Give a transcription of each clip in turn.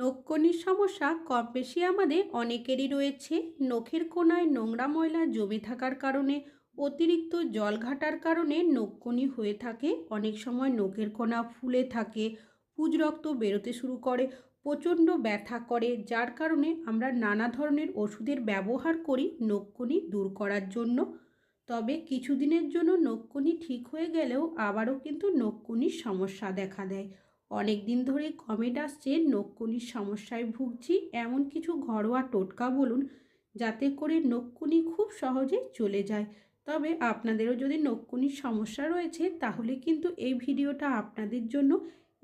নখকনির সমস্যা কম বেশি আমাদের অনেকেরই রয়েছে। নখের কোনায় নোংরা ময়লা জমে থাকার কারণে, অতিরিক্ত জল ঘাটার কারণে নখকনি হয়ে থাকে। অনেক সময় নখের কোনা ফুলে থাকে, পুজ রক্ত বেরোতে শুরু করে, প্রচণ্ড ব্যথা করে, যার কারণে আমরা নানা ধরনের ওষুধের ব্যবহার করি নখকনি দূর করার জন্য। তবে কিছুদিনের জন্য নখকনি ঠিক হয়ে গেলেও আবারও কিন্তু নখকনির সমস্যা দেখা দেয়। অনেক দিন ধরে কমেন্ট আসছে, নখকুনির সমস্যায় ভুগছি, এমন কিছু ঘরোয়া টোটকা বলুন, যাতে করে নখকুনি খুব সহজে চলে যায়। তবে আপনাদেরও যদি নখকুনির সমস্যা রয়েছে, তাহলে কিন্তু এই ভিডিওটা আপনাদের জন্য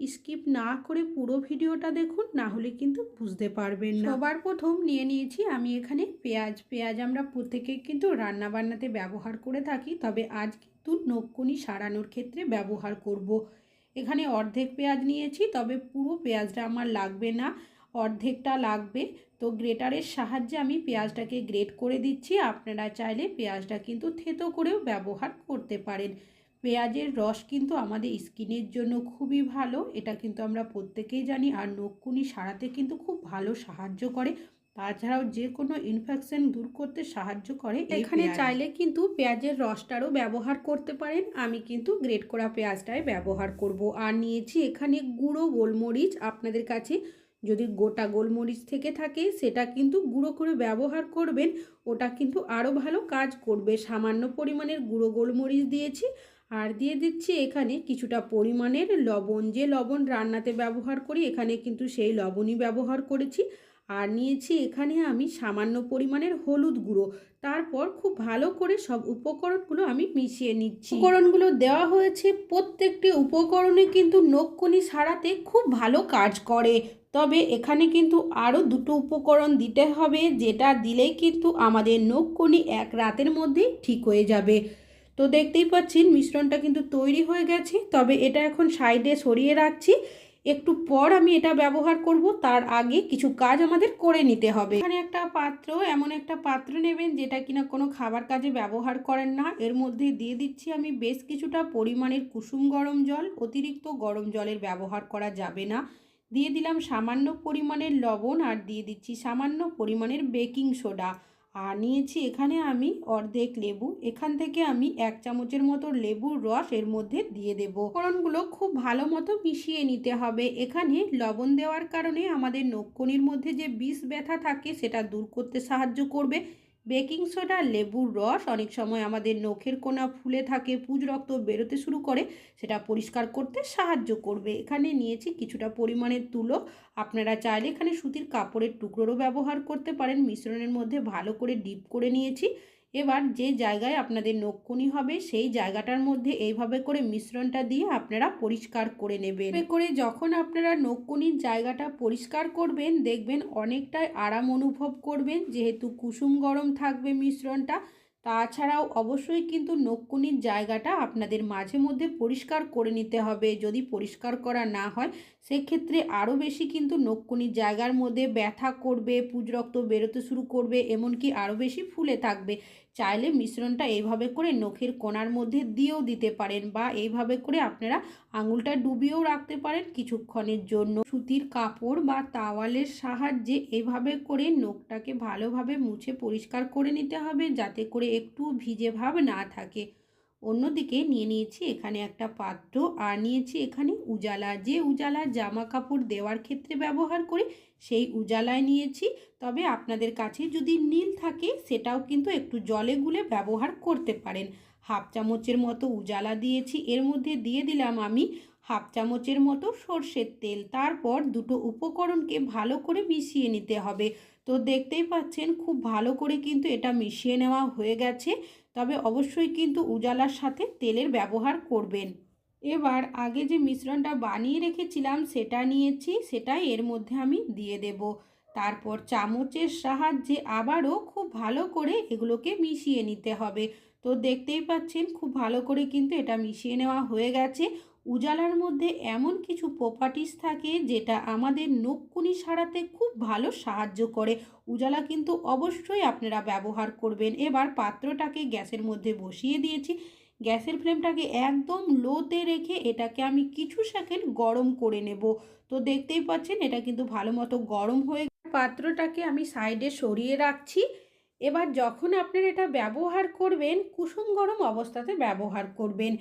স্কিপ না করে পুরো ভিডিওটা দেখুন, না হলে কিন্তু বুঝতে পারবেন না। সবার প্রথম নিয়ে নিয়েছি আমি এখানে পেঁয়াজ। পেঁয়াজ আমরা প্রত্যেকে কিন্তু রান্না বান্নাতে ব্যবহার করে থাকি, তবে আজ কিন্তু নখকুনি সারানোর ক্ষেত্রে ব্যবহার করব। এখানে অর্ধেক পেঁয়াজ নিয়েছি, তবে পুরো পেঁয়াজটা আমার লাগবে না, অর্ধেকটা লাগবে। তো গ্রেটারের সাহায্যে আমি পেঁয়াজটাকে গ্রেট করে দিচ্ছি, আপনারা চাইলে পেঁয়াজটা কিন্তু থেতো করেও ব্যবহার করতে পারেন। পেঁয়াজের রস কিন্তু আমাদের স্কিনের জন্য খুবই ভালো, এটা কিন্তু আমরা প্রত্যেকেই জানি, আর নখকুনি সারাতে কিন্তু খুব ভালো সাহায্য করে। তাছাড়াও যে কোনো ইনফেকশন দূর করতে সাহায্য করে এখানে চাইলে কিন্তু পেঁয়াজের রসটারও ব্যবহার করতে পারেন। আমি কিন্তু গ্রেট করা পেঁয়াজটাই ব্যবহার করব। আর নিয়েছি এখানে গুঁড়ো গোলমরিচ। আপনাদের কাছে যদি গোটা গোলমরিচ থেকে থাকে সেটা কিন্তু গুঁড়ো করে ব্যবহার করবেন। ওটা কিন্তু আরও ভালো কাজ করবে। সামান্য পরিমাণের গুঁড়ো গোলমরিচ দিয়েছি। আর দিয়ে দিচ্ছি এখানে কিছুটা পরিমাণের লবণ। যে লবণ রান্নাতে ব্যবহার করি এখানে কিন্তু সেই লবণই ব্যবহার করেছি। আর নিয়েছি এখানে আমি সামান্য পরিমাণের হলুদ গুঁড়ো। তারপর খুব ভালো করে সব উপকরণগুলো আমি মিশিয়ে নিচ্ছি। উপকরণগুলো দেওয়া হয়েছে প্রত্যেকটি উপকরণে কিন্তু নখকনি সারাতে খুব ভালো কাজ করে। তবে এখানে কিন্তু আরও দুটো উপকরণ দিতে হবে, যেটা দিলেই কিন্তু আমাদের নখকনি এক রাতের মধ্যেই ঠিক হয়ে যাবে। তো দেখতেই পাচ্ছেন, মিশ্রণটা কিন্তু তৈরি হয়ে গেছে। তবে এটা এখন সাইডে সরিয়ে রাখছি। একটু পর আমি এটা ব্যবহার করব, তার আগে কিছু কাজ আমাদের করে নিতে হবে। এখানে একটা পাত্র, এমন একটা পাত্র নেবেন যেটা কিনা কোনো খাবার কাজে ব্যবহার করেন না। এর মধ্যে দিয়ে দিচ্ছি আমি বেশ কিছুটা পরিমাণের কুসুম গরম জল, অতিরিক্ত গরম জলের ব্যবহার করা যাবে না। দিয়ে দিলাম সামান্য পরিমাণের লবণ আর দিয়ে দিচ্ছি সামান্য পরিমাণের বেকিং সোডা। আর নিয়েছি এখানে আমি অর্ধেক লেবু। এখান থেকে আমি এক চামচের মতো লেবুর রস এর মধ্যে দিয়ে দেবো। ফোড়নগুলো খুব ভালো মতো মিশিয়ে নিতে হবে। এখানে লবণ দেওয়ার কারণে আমাদের নক্ষণির মধ্যে যে বিষ ব্যথা থাকে, সেটা দূর করতে সাহায্য করবে। বেকিং সোডা, লেবুর রস, অনেক সময় আমাদের নখের কোনা ফুলে থাকে, পুজ রক্ত বেরোতে শুরু করে, সেটা পরিষ্কার করতে সাহায্য করবে। এখানে নিয়েছি কিছুটা পরিমাণের তুলো। আপনারা চাইলে এখানে সুতির কাপড়ের টুকরোরও ব্যবহার করতে পারেন। মিশ্রণের মধ্যে ভালো করে ডিপ করে নিয়েছি। এবার যে জায়গায় আপনাদের নখকুনি হবে, সেই জায়গাটার মধ্যে এইভাবে করে মিশ্রণটা দিয়ে আপনারা পরিষ্কার করে নেবেন। করে যখন আপনারা নখকুনির জায়গাটা পরিষ্কার করবেন, দেখবেন অনেকটাই আরাম অনুভব করবেন, যেহেতু কুসুম গরম থাকবে মিশ্রণটা তাছাড়াও অবশ্যই কিন্তু নখকুনির জায়গাটা আপনাদের মাঝে মধ্যে পরিষ্কার করে নিতে হবে। যদি পরিষ্কার করা না হয়, সেক্ষেত্রে আরও বেশি কিন্তু নখকুনির জায়গার মধ্যে ব্যথা করবে পুজ রক্ত বেরোতে শুরু করবে, এমনকি আরও বেশি ফুলে থাকবে। চাইলে মিশ্রণটা এইভাবে করে নখের কোনার মধ্যে দিয়েও দিতে পারেন বা এইভাবে করে আপনারা আঙুলটা ডুবিয়েও রাখতে পারেন কিছুক্ষণের জন্য। সুতির কাপড় বা তাওয়ালের সাহায্যে এভাবে করে নখটাকে ভালোভাবে মুছে পরিষ্কার করে নিতে হবে, যাতে করে একটু ভিজে ভাব না থাকে। অন্যদিকে নিয়ে নিয়েছি এখানে একটা পাত্র আর নিয়েছি এখানে উজালা। যে উজালা জামা কাপড় দেওয়ার ক্ষেত্রে ব্যবহার করি, সেই উজালায় নিয়েছি। তবে আপনাদের কাছে যদি নীল থাকে, সেটাও কিন্তু একটু জলে গুলে ব্যবহার করতে পারেন। হাফ চামচের মতো উজালা দিয়েছি। এর মধ্যে দিয়ে দিলাম আমি হাফ চামচের মতো সর্ষের তেল। তারপর দুটো উপকরণকে ভালো করে মিশিয়ে নিতে হবে। তো দেখতেই পাচ্ছেন, খুব ভালো করে কিন্তু এটা মিশিয়ে নেওয়া হয়ে গেছে। তবে অবশ্যই কিন্তু উজালার সাথে তেলের ব্যবহার করবেন। এবার আগে যে মিশ্রণটা বানিয়ে রেখেছিলাম, সেটা নিয়েছি। সেটাই এর মধ্যে আমি দিয়ে দেব। তারপর চামচের সাহায্যে আবারও খুব ভালো করে এগুলোকে মিশিয়ে নিতে হবে। তো দেখতেই পাচ্ছেন, খুব ভালো করে কিন্তু এটা মিশিয়ে নেওয়া হয়ে গেছে। উজালার মধ্যে এমন কিছু প্রপার্টিস থাকে যেটা আমাদের নখকুনি সারাতে খুব ভালো সাহায্য করে। উজালা কিন্তু অবশ্যই আপনারা ব্যবহার করবেন। এবার পাত্রটাকে গ্যাসের মধ্যে বসিয়ে দিয়েছি। গ্যাসের ফ্লেমটাকে একদম লোতে রেখে এটাকে আমি কিছু সেকেন্ড গরম করে নেব। তো দেখতেই পাচ্ছেন, এটা কিন্তু ভালো মতো গরম হয়ে পাত্রটাকে আমি সাইডে সরিয়ে রাখছি। এবার যখন আপনারা এটা ব্যবহার করবেন, কুসুম গরম অবস্থাতে ব্যবহার করবেন।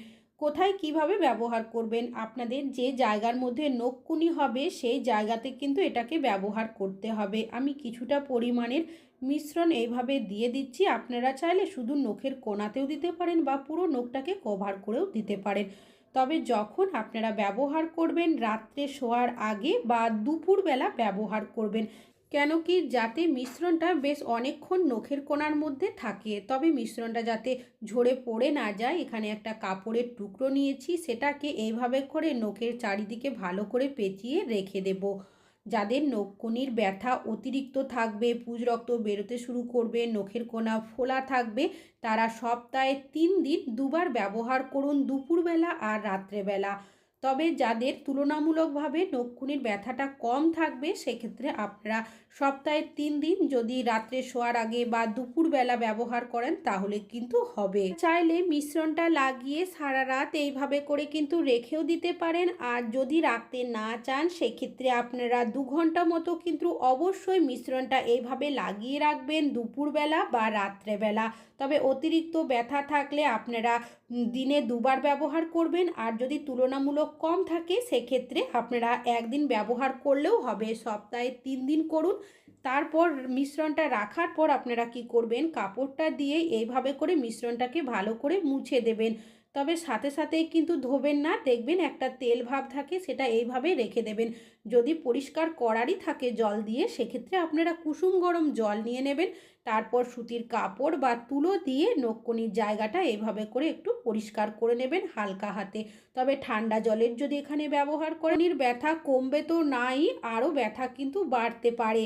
কোথায় কীভাবে ব্যবহার করবেন? আপনাদের যে জায়গার মধ্যে নখকুনি হবে, সেই জায়গাতে কিন্তু এটাকে ব্যবহার করতে হবে। আমি কিছুটা পরিমাণের মিশ্রণ এইভাবে দিয়ে দিচ্ছি। আপনারা চাইলে শুধু নখের কোনাতেও দিতে পারেন বা পুরো নখটাকে কভার করেও দিতে পারেন। তবে যখন আপনারা ব্যবহার করবেন, রাত্রে শোয়ার আগে বা দুপুরবেলা ব্যবহার করবেন কেন কি যাতে মিশ্রণটা বেশ অনেকক্ষণ নখের কোণার মধ্যে থাকে। তবে মিশ্রণটা যাতে ঝরে পড়ে না যায়, এখানে একটা কাপড়ের টুকরো নিয়েছি, সেটাকে এইভাবে করে নখের চারিদিকে ভালো করে পেঁচিয়ে রেখে দেব। যাদের নখকুনির ব্যথা অতিরিক্ত থাকবে, পুজ রক্ত বেরোতে শুরু করবে, নখের কোনা ফোলা থাকবে, তারা সপ্তাহে তিন দিন দুবার ব্যবহার করুন দুপুরবেলা আর রাত্রেবেলা। তবে যাদের তুলনামূলকভাবে নখকুনির ব্যথাটা কম থাকবে, সেক্ষেত্রে আপনারা সপ্তাহে তিন দিন যদি রাত্রে শোয়ার আগে বা দুপুরবেলা ব্যবহার করেন, তাহলে কিন্তু হবে। চাইলে মিশ্রণটা লাগিয়ে সারা রাত এইভাবে করে কিন্তু রেখেও দিতে পারেন। আর যদি রাখতে না চান, সেক্ষেত্রে আপনারা দু ঘণ্টা মতো কিন্তু অবশ্যই মিশ্রণটা এইভাবে লাগিয়ে রাখবেন দুপুরবেলা বা রাত্রেবেলা। তবে অতিরিক্ত ব্যথা থাকলে আপনারা দিনে দুবার ব্যবহার করবেন আর যদি তুলনামূলক কম থাকে, সেক্ষেত্রে আপনারা একদিন ব্যবহার করলেও হবে। সপ্তাহে তিন দিন করুন। তারপর মিশ্রণটা রাখার পর আপনারা কি করবেন? কাপড়টা দিয়ে এইভাবে করে মিশ্রণটাকে ভালো করে মুছে দেবেন। তবে সাথে সাথেই কিন্তু ধোবেন না। দেখবেন একটা তেল ভাব থাকে, সেটা এইভাবে রেখে দেবেন। যদি পরিষ্কার করারই থাকে জল দিয়ে, সেক্ষেত্রে আপনারা কুসুম গরম জল নিয়ে নেবেন। তারপর সুতির কাপড় বা তুলো দিয়ে নখকনির জায়গাটা এভাবে করে একটু পরিষ্কার করে নেবেন হালকা হাতে। তবে ঠান্ডা জলের যদি এখানে ব্যবহার করেন এর ব্যথা কমবে তো নাই, আরও ব্যথা কিন্তু বাড়তে পারে।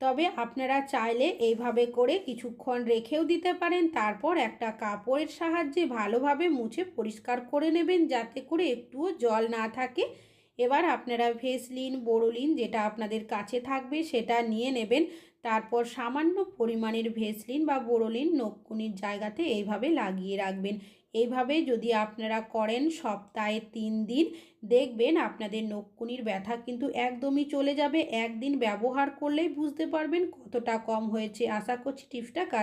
তবে আপনারা চাইলে এইভাবে করে কিছুক্ষণ রেখেও দিতে পারেন, তারপর একটা কাপড়ের সাহায্যে ভালোভাবে মুছে পরিষ্কার করে নেবেন যাতে করে একটুও জল না থাকে। এবার আপনারা ভেসলিন, বোরোলিন যেটা আপনাদের কাছে থাকবে সেটা নিয়ে নেবেন। তারপর সামান্য পরিমাণের ভেসলিন বা বোরোলিন নখকুনির জায়গাতে এইভাবে লাগিয়ে রাখবেন। এইভাবে যদি আপনারা করেন সপ্তাহে তিন দিন, দেখবেন আপনাদের নখকুনির ব্যথা কিন্তু একদমই চলে যাবে। একদিন ব্যবহার করলেই বুঝতে পারবেন কতটা কম হয়েছে। আশা করছি টিপসটা কাজ